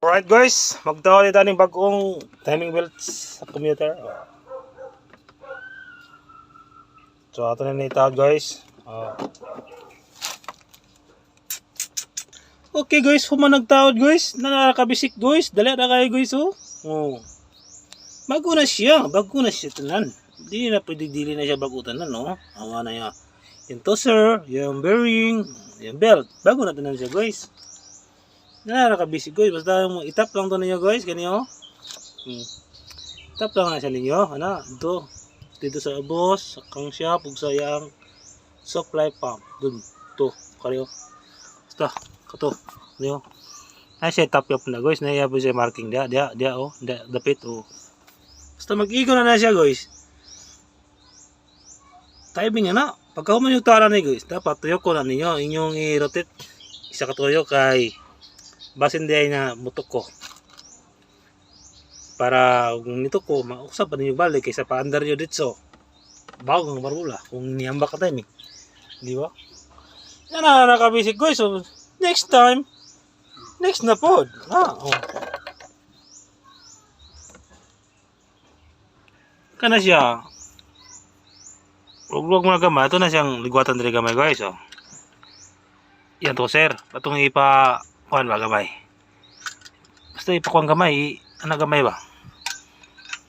Alright guys, magtawa ulit ng bagong timing belts sa commuter. So ato na naitawag guys. Ah. okay guys, human nagtawad guys. Nanakabisik guys. Dali na kayo guys oh. Oh. Bago na siya. Bago na siya tanan. Hindi na pwede dili na siya bago tanan no. Awa na niya. Yung tosser, yung bearing, yung belt. Bago na tanan siya guys. Na nakabisi guys. Basta mo itap lang to ninyo guys. Ganyan oh. Hmm. Itap lang na siya ninyo. Ano? Ito. Dito sa abos. Kang siya. Pug sa yang supply pump. Dun. To. Kariyo. Basta. Kato. Ganyan oh. Ay siya tap up na guys. Naiya po siya marking dia. Dia. Dia oh. Dia. Dapit oh. Basta mag-igo na na siya guys. Timing na na. Pagka human yung tara ni guys. Dapat tuyo ko na ninyo. Inyong i-rotate. Isa ka tuyo kay basin di ay na mutok ko para kung nito ko mausap pa ninyo balik kaysa pa under nyo dito bago ng barbula kung niyamba ka timing di ba yan na nakabisik guys so next time next na pod ah, oh. kana siya Huwag mo na gamay. Ito na siyang ligwatan dili gamay guys. Oh. Yan to sir. Patong ipa kuan ba gamay. Basta ipakuan gamay. Ano gamay ba?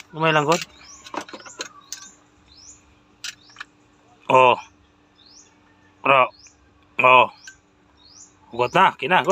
Gamay lang god. Oh. Bro. Oh. Hugot na. Kina.